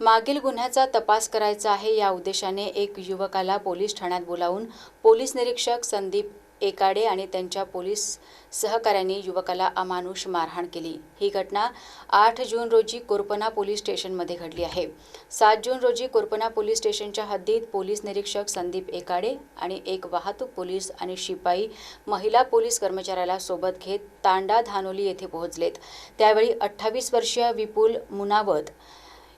मागील गुन्ह्याचा तपास करायचा आहे. या उद्देशाने एक युवकाला पोलीस ठाण्यात बोलावून पोलीस निरीक्षक संदीप एकाडे आणि त्यांच्या पोलीस सहकाऱ्यांनी युवकाला अमानुष मारहाण केली. ही घटना आठ जून रोजी कोरपना पोलीस स्टेशनमध्ये घडली आहे. सात जून रोजी कोरपना पोलीस स्टेशनच्या हद्दीत पोलीस निरीक्षक संदीप एकाडे आणि एक वाहतूक पोलीस आणि शिपाई महिला पोलीस कर्मचाऱ्याला सोबत घेत तांडा धानोली येथे पोहोचलेत. त्यावेळी अठ्ठावीस वर्षीय विपुल मुनावत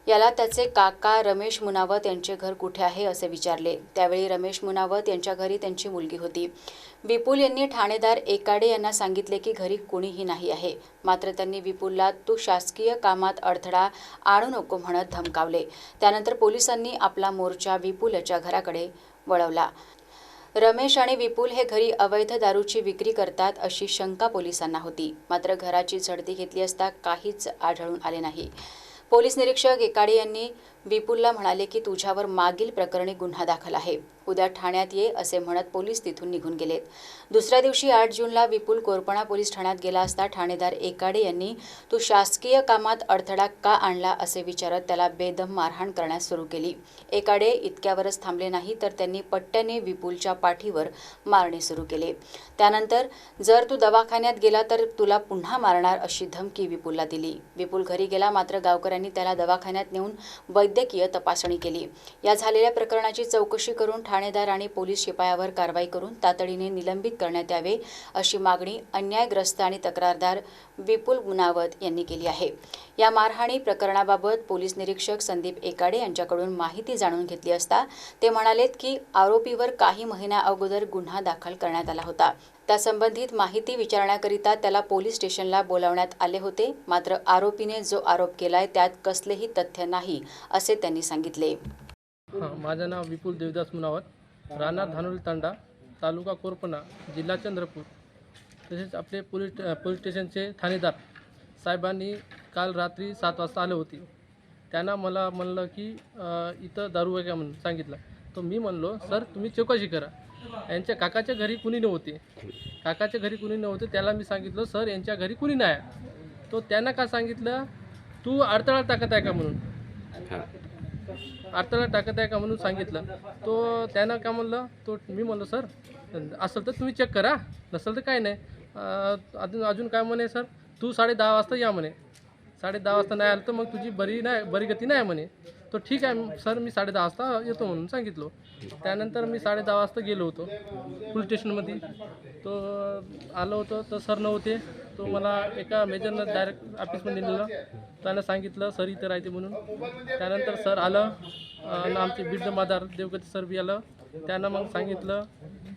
याला त्याचे काका रमेश मुनावत यांचे घर कुठे आहे असे विचारले. त्यावेळी रमेश मुनावत यांच्या घरी त्यांची मुलगी होती. विपुल यांनी ठाणेदार एकाडे यांना सांगितले की घरी कोणीही नाही आहे. मात्र त्यांनी विपुलला तू शासकीय कामात अडथळा आणू नको म्हणत धमकावले. त्यानंतर पोलिसांनी आपला मोर्चा विपुल याच्या घराकडे वळवला. रमेश आणि विपुल हे घरी अवैध दारूची विक्री करतात अशी शंका पोलिसांना होती. मात्र घराची झडती घेतली असता काहीच आढळून आले नाही. पोलीस निरीक्षक एकाडे यांनी विपुलला म्हणाले की तुझ्यावर मागील प्रकरणी गुन्हा दाखल आहे. उद्या ठाण्यात ये असे म्हणत पोलीस तिथून निघून गेलेत दुसऱ्या दिवशी आठ जूनला विपुल कोरपणा पोलीस ठाण्यात गेला असता ठाणेदार एकाडे यांनी तू शासकीय कामात अडथळा का आणला? असे विचारत त्याला बेदम मारहाण करण्यास सुरू केली. एकाडे इतक्यावरच थांबले नाही तर त्यांनी पट्ट्याने विपुलच्या पाठीवर मारणे सुरू केले. त्यानंतर जर तू दवाखान्यात गेला तर तुला पुन्हा मारणार अशी धमकी विपुलला दिली. विपुल घरी गेला मात्र गावकऱ्यांनी त्याला दवाखान्यात नेऊन वैद्यकीय तपासणी केली. या झालेल्या प्रकरणाची चौकशी करून ठाणेदार आणि पोलीस शिपायावर कारवाई करून तातडीने निलंबित करण्यात यावे अशी मागणी अन्यायग्रस्त आणि तक्रारदार विपुल मुनावत यांनी केली आहे. या मारहाणी प्रकरणाबाबत पोलीस निरीक्षक संदीप एकाडे यांच्याकडून माहिती जाणून घेतली असता ते म्हणालेत की आरोपीवर काही महिन्या अगोदर गुन्हा दाखल करण्यात आला होता. त्यासंबंधित माहिती विचारण्याकरिता त्याला पोलीस स्टेशनला बोलावण्यात आले होते मात्र आरोपीने जो आरोप केलाय त्यात कसलेही तथ्य नाही असे त्यांनी सांगितले. हां माझं नाव विपुल देवदास मुनावत राहणार धानोली तांडा तालुका कोरपणा जिल्हा चंद्रपूर. तसेच आपले पोलीस पोलीस स्टेशनचे ठाणेदार साहेबांनी काल रात्री सात वाजता आले होते. त्यांना मला म्हणलं की इथं दारू आहे का म्हणून सांगितलं. तर मी म्हणलो सर तुम्ही चौकशी करा. यांच्या काकाच्या घरी कुणी नव्हते. काकाच्या घरी कुणी नव्हते त्याला मी सांगितलं सर यांच्या घरी कुणी नाही आहे. तो त्यांना का सांगितलं तू अडथळा टाकत आहे का म्हणून? अडथळा टाकत आहे का म्हणून सांगितलं. तो त्यानं का म्हणलं तो मी म्हणलं सर असेल तर तुम्ही चेक करा. नसेल तर काय नाही. अजून अजून काय म्हणे सर तू साडे दहा वाजता या म्हणे. साडे दहा वाजता नाही आलं तर मग तुझी बरी नाही बरी गती नाही म्हणे. तो ठीक आहे सर मी साडे दहा वाजता येतो म्हणून सांगितलं. त्यानंतर मी साडे दहा वाजता गेलो होतो पोलीस स्टेशनमध्ये तो आलो होतो तर सर नव्हते. तो मला एका मेजरनं डायरेक्ट ऑफिसमध्ये नेलं त्यानं सांगितलं सर इथं राहते म्हणून. त्यानंतर सर आलं आणि आमचे बिड्ड मादार देवगती सर बी आलं. त्यानं मग सांगितलं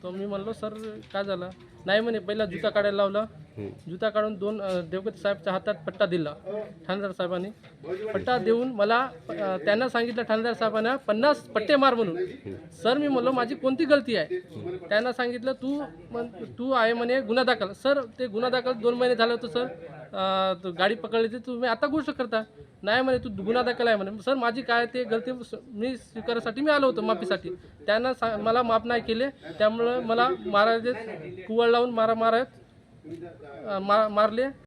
तर मी म्हणलो सर काय झालं? नाही म्हणे पहिला जुता काढायला लावलं. जुता काढून दोन देवगती साहेबच्या हातात पट्टा दिला ठाणेदार साहेबांनी. पट्टा देऊन मला त्यांना सांगितलं ठाणेदार साहेबांना पन्नास पट्टे मार म्हणून. सर मी म्हणलो माझी कोणती गलती आहे? त्यांना सांगितलं तू म्हण- तू आहे म्हणे गुन्हा दाखल. सर ते गुन्हा दाखल दोन महिने झाले होते सर. गाडी पकडली ते तुम्ही आता गोष्ट करता. नाही म्हणे तू गुन्हा दाखल आहे म्हणे. सर माझी काय ते गलती मी स्वीकारासाठी मी आलो होतो माफीसाठी. त्यांना सा मला माफ नाही केले. त्यामुळं मला मारायचे कुवळ लावून मारा मारत मा मारले.